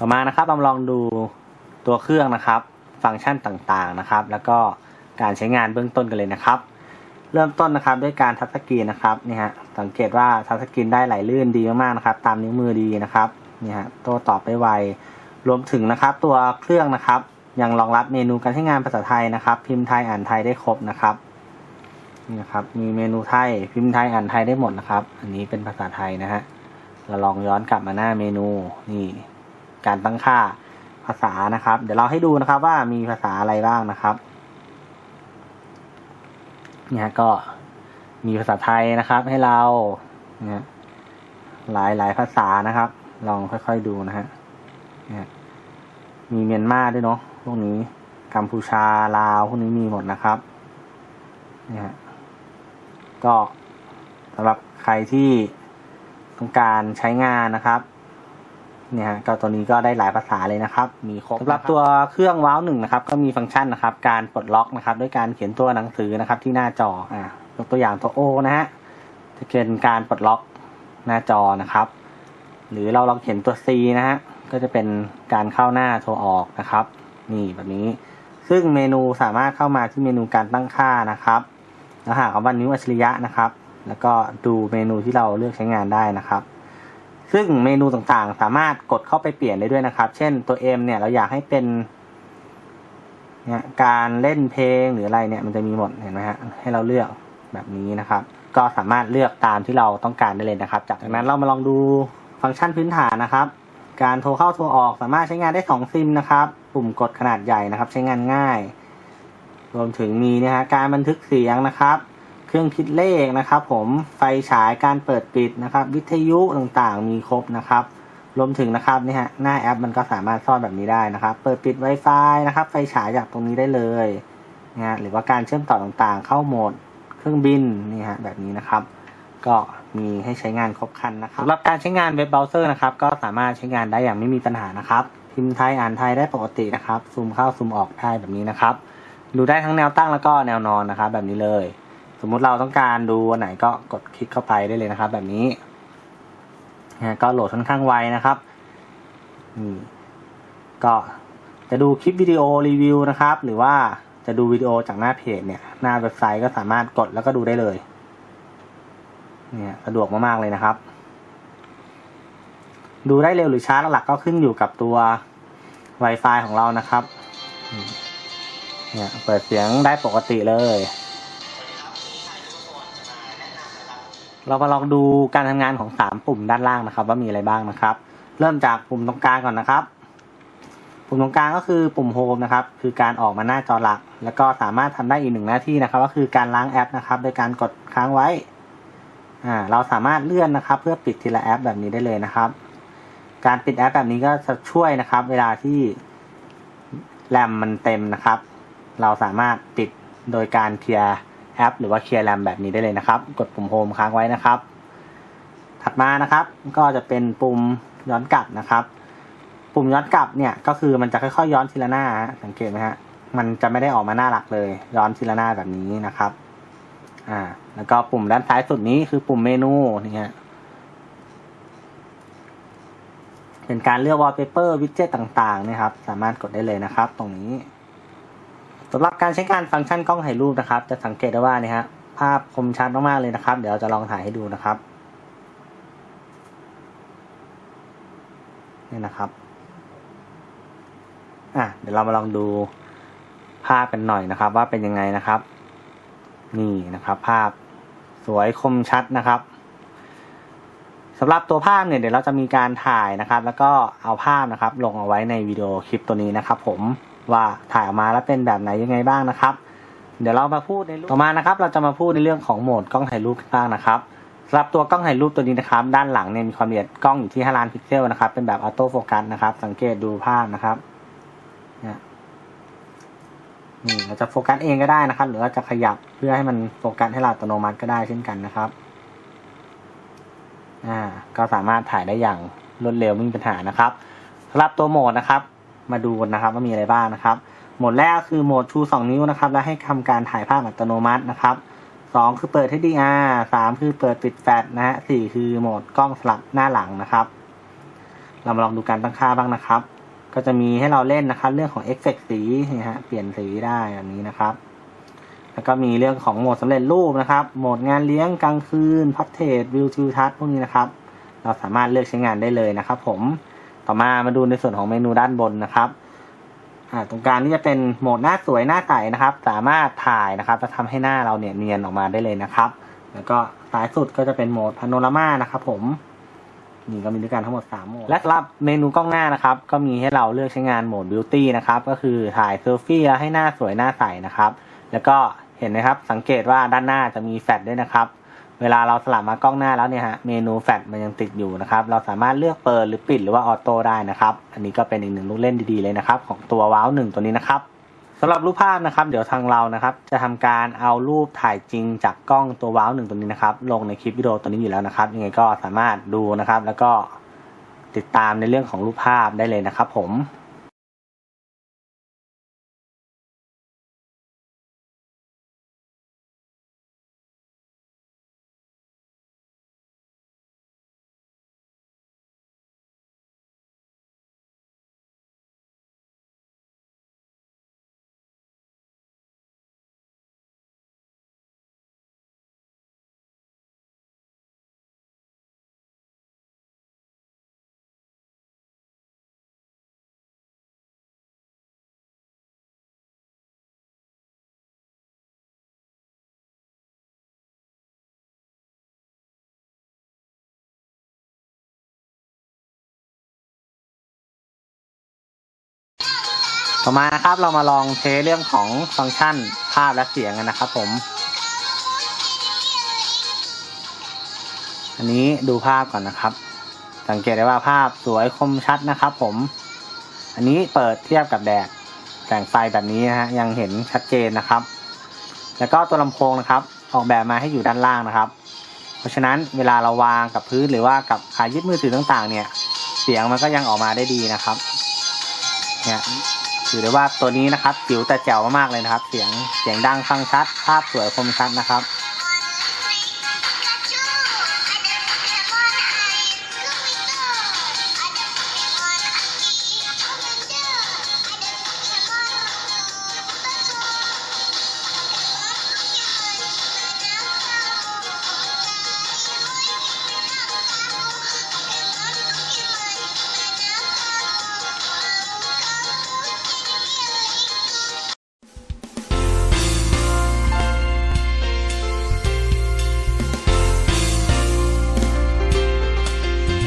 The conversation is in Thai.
ต่อมานะครับเราลองดูตัวเครื่องนะครับ ฟังก์ชันต่างๆนะครับ แล้วก็การใช้งานเบื้องต้นกันเลยนะครับ เริ่มต้นนะครับด้วยการทัชสกรีนนะครับนี่ฮะสังเกตว่าทัชสกรีนได้ไหลลื่นดีมากๆนะครับ ตามนิ้วมือดีนะครับนี่ฮะโต้ตอบได้ไวรวมถึงนะครับ ตัวเครื่องนะครับยังรองรับเมนูการใช้งานภาษาไทยนะครับ พิมพ์ไทยอ่านไทยได้ครบนะครับนี่นะครับมีเมนูไทยพิมพ์ไทยอ่านไทยได้หมดนะครับ อันนี้เป็นภาษาไทยนะฮะเราลองย้อนกลับมาหน้าเมนูนี่ การตั้งค่าภาษานะครับ เดี๋ยวเราให้ดูนะครับว่ามีภาษาอะไรบ้างนะครับเนี่ยก็มีภาษาไทยนะครับ ให้เราเนี่ยหลายหลายภาษานะครับ ลองค่อยๆดูนะฮะเนี่ยมีเมียนมาด้วยเนาะพวกนี้กัมพูชาลาวพวกนี้มีหมดนะครับเนี่ยฮะก็สำหรับใครที่ต้องการใช้งานนะครับ เนี่ยฮะก็ตัวนี้ก็ได้หลายภาษาเลยนะครับ มีครบสำหรับตัวเครื่องว้าวหนึ่งนะครับ ก็มีฟังก์ชันนะครับ การปลดล็อกนะครับ ด้วยการเขียนตัวหนังสือนะครับ ที่หน้าจออ่ายกตัวอย่างตัว O นะฮะจะเป็นการปลดล็อกหน้าจอนะครับ หรือเราลองเขียนตัว C นะฮะก็จะเป็นการเข้าหน้าโทรออกนะครับ นี่แบบนี้ ซึ่งเมนูสามารถเข้ามาที่เมนูการตั้งค่านะครับแล้วหาคำว่านิ้วอัจฉริยะนะครับ แล้วก็ดูเมนูที่เราเลือกใช้งานได้นะครับ ซึ่งเมนูต่างๆ สามารถกดเข้าไปเปลี่ยนได้ด้วยนะครับ เช่นตัว M เนี่ยเราอยากให้เป็นการเล่นเพลงหรืออะไรเนี่ยมันจะมีหมดเห็นไหมฮะให้เราเลือกแบบนี้นะครับ ก็สามารถเลือกตามที่เราต้องการได้เลยนะครับ จากนั้นเรามาลองดูฟังก์ชันพื้นฐานนะครับ การโทรเข้าโทรออกสามารถใช้งานได้2ซิมนะครับ ปุ่มกดขนาดใหญ่นะครับ ใช้งานง่าย รวมถึงมีนะฮะการบันทึกเสียงนะครับ เครื่องคิดเลขนะครับ ผมไฟฉายการเปิดปิดนะครับ วิทยุต่างๆ มีครบนะครับ รวมถึงนะครับนี่ฮะหน้าแอปมันก็สามารถซ่อนแบบนี้ได้นะครับ เปิดปิด Wi-Fi นะครับ ไฟฉายจากตรงนี้ได้เลยนะฮะหรือว่าการเชื่อมต่อต่างๆ เข้าโหมดเครื่องบินนี่ฮะแบบนี้นะครับ ก็มีให้ใช้งานครบครันนะครับสำหรับการใช้งานเว็บเบราว์เซอร์นะครับ ก็สามารถใช้งานได้อย่างไม่มีปัญหานะครับพิมพ์ไทยอ่านไทยได้ปกตินะครับซูมเข้าซูมออกได้แบบนี้นะครับ ดูได้ทั้งแนวตั้งแล้วก็แนวนอนนะครับ แบบนี้เลย สมมุติเราต้องการดูอันไหนก็กดคลิกเข้าไปได้เลยนะครับ แบบนี้นะก็โหลดค่อนข้างไวนะครับนี่ก็จะดูคลิปวิดีโอรีวิวนะครับ หรือว่าจะดูวิดีโอจากหน้าเพจเนี่ย หน้าเว็บไซต์ก็สามารถกดแล้วก็ดูได้เลย เนี่ยสะดวกมากๆเลยนะครับ ดูได้เร็วหรือช้าหลักๆก็ขึ้นอยู่กับตัว Wi-Fi ของเรานะครับ เนี่ยเปิดเสียงได้ปกติเลย เรามาลองดูการทำงานของสามปุ่มด้านล่างนะครับ ว่ามีอะไรบ้างนะครับ เริ่มจากปุ่มตรงกลางก่อนนะครับ ปุ่มตรงกลางก็คือปุ่มโฮมนะครับ คือการออกมาหน้าจอหลัก แล้วก็สามารถทำได้อีกหนึ่งหน้าที่นะครับ ก็คือการล้างแอปนะครับโดยการกดค้างไว้อ่าเราสามารถเลื่อนนะครับ เพื่อปิดทีละแอปแบบนี้ได้เลยนะครับ การปิดแอปแบบนี้ก็จะช่วยนะครับ เวลาที่แรมมันเต็มนะครับ เราสามารถปิดโดยการเคลียร์ แอป หรือว่าเคลียร์แรมแบบนี้ได้เลยนะครับ กดปุ่มโฮมค้างไว้นะครับ ถัดมานะครับ ก็จะเป็นปุ่มย้อนกลับนะครับ ปุ่มย้อนกลับเนี่ยก็คือมันจะค่อยๆย้อนทีละหน้า สังเกตไหมฮะมันจะไม่ได้ออกมาหน้าหลักเลย ย้อนทีละหน้าแบบนี้นะครับอ่าแล้วก็ปุ่มด้านซ้ายสุดนี้คือปุ่มเมนูนี่ฮะเป็นการเลือก wallpaper widget ต่างๆนะครับ สามารถกดได้เลยนะครับ ตรงนี้ สำหรับการใช้งานฟังก์ชันกล้องถ่ายรูปนะครับ จะสังเกตได้ว่านี่ฮะภาพคมชัดมากๆเลยนะครับ เดี๋ยวเราจะลองถ่ายให้ดูนะครับนี่นะครับอะเดี๋ยวเรามาลองดูภาพกันหน่อยนะครับ ว่าเป็นยังไงนะครับ นี่นะครับ ภาพสวยคมชัดนะครับสำหรับตัวภาพเนี่ยเดี๋ยวเราจะมีการถ่ายนะครับ แล้วก็เอาภาพนะครับ ลงเอาไว้ในวิดีโอคลิปตัวนี้นะครับ ผม ว่าถ่ายออกมาแล้วเป็นแบบไหนยังไงบ้างนะครับ เดี๋ยวเรามาพูดในต่อมานะครับ เราจะมาพูดในเรื่องของโหมดกล้องถ่ายรูปบ้างนะครับสำหรับตัวกล้องถ่ายรูปตัวนี้นะครับ ด้านหลังเนี่ยมีความละเอียดกล้องอยู่ที่5ล้านพิกเซลนะครับเป็นแบบออโต้โฟกัสนะครับ สังเกตดูภาพนะครับนี่ยนี่เราจะโฟกัสเองก็ได้นะครับ หรือว่าจะขยับเพื่อให้มันโฟกัสให้เราอัตโนมัติก็ได้เช่นกันนะครับอ่าก็สามารถถ่ายได้อย่างรวดเร็วไม่มีปัญหานะครับสำหรับตัวโหมดนะครับ มาดูนะครับว่ามีอะไรบ้างนะครับ โหมดแรกคือโหมดชูสองนิ้วนะครับ และให้ทำการถ่ายภาพอัตโนมัตินะครับสองคือเปิด HDR สามคือเปิดปิดแฟลชนะฮะสี่คือโหมดกล้องสลับหน้าหลังนะครับ เรามาลองดูการตั้งค่าบ้างนะครับ ก็จะมีให้เราเล่นนะครับ เรื่องของเอฟเฟกสีนะฮะเปลี่ยนสีได้แบบนี้นะครับ แล้วก็มีเรื่องของโหมดสำเร็จรูปนะครับ โหมดงานเลี้ยงกลางคืนพัฒเทรวิวทิวทัศน์พวกนี้นะครับ เราสามารถเลือกใช้งานได้เลยนะครับ ผม ต่อมามาดูในส่วนของเมนูด้านบนนะครับตรงกลางนี่จะเป็นโหมดหน้าสวยหน้าใสนะครับ สามารถถ่ายนะครับจะทำให้หน้าเราเนี่ยเนียนออกมาได้เลยนะครับ แล้วก็ซ้ายสุดก็จะเป็นโหมดพาโนรามานะครับ ผมนี่ก็มีด้วยกันทั้งหมด3โหมด และสำหรับเมนูกล้องหน้านะครับ ก็มีให้เราเลือกใช้งานโหมด Beauty นะครับ ก็คือถ่ายเซลฟี่ให้หน้าสวยหน้าใสนะครับ แล้วก็เห็นนะครับสังเกตว่าด้านหน้าจะมีแฟลชด้วยนะครับ เวลาเราสลับมากล้องหน้าแล้วเนี่ยฮะเมนูแฟลชมันยังติดอยู่นะครับ เราสามารถเลือกเปิดหรือปิดหรือว่าออโต้ได้นะครับ อันนี้ก็เป็นอีกหนึ่งลูกเล่นดีๆเลยนะครับ ของตัวว้าวหนึ่งตัวนี้นะครับสำหรับรูปภาพนะครับ เดี๋ยวทางเรานะครับ จะทำการเอารูปถ่ายจริงจากกล้องตัวว้าวหนึ่งตัวนี้นะครับ ลงในคลิปวิดีโอตัวนี้อยู่แล้วนะครับ ยังไงก็สามารถดูนะครับ แล้วก็ติดตามในเรื่องของรูปภาพได้เลยนะครับ ผม ต่อมานะครับเรามาลองเทสเรื่องของฟังก์ชันภาพและเสียงกันนะครับผม อันนี้ดูภาพก่อนนะครับ สังเกตได้ว่าภาพสวยคมชัดนะครับ ผม อันนี้เปิดเทียบกับแดดแสงไฟแบบนี้นะฮะยังเห็นชัดเจนนะครับ แล้วก็ตัวลำโพงนะครับ ออกแบบมาให้อยู่ด้านล่างนะครับ เพราะฉะนั้นเวลาเราวางกับพื้นหรือว่ากับขายึดมือถือต่างๆ เนี่ย เสียงมันก็ยังออกมาได้ดีนะครับเนี่ย ถือได้ว่าตัวนี้นะครับจิ๋วแต่แจ๋วมากๆเลยนะครับ เสียงเสียงดังฟังชัด ภาพสวยคมชัดนะครับ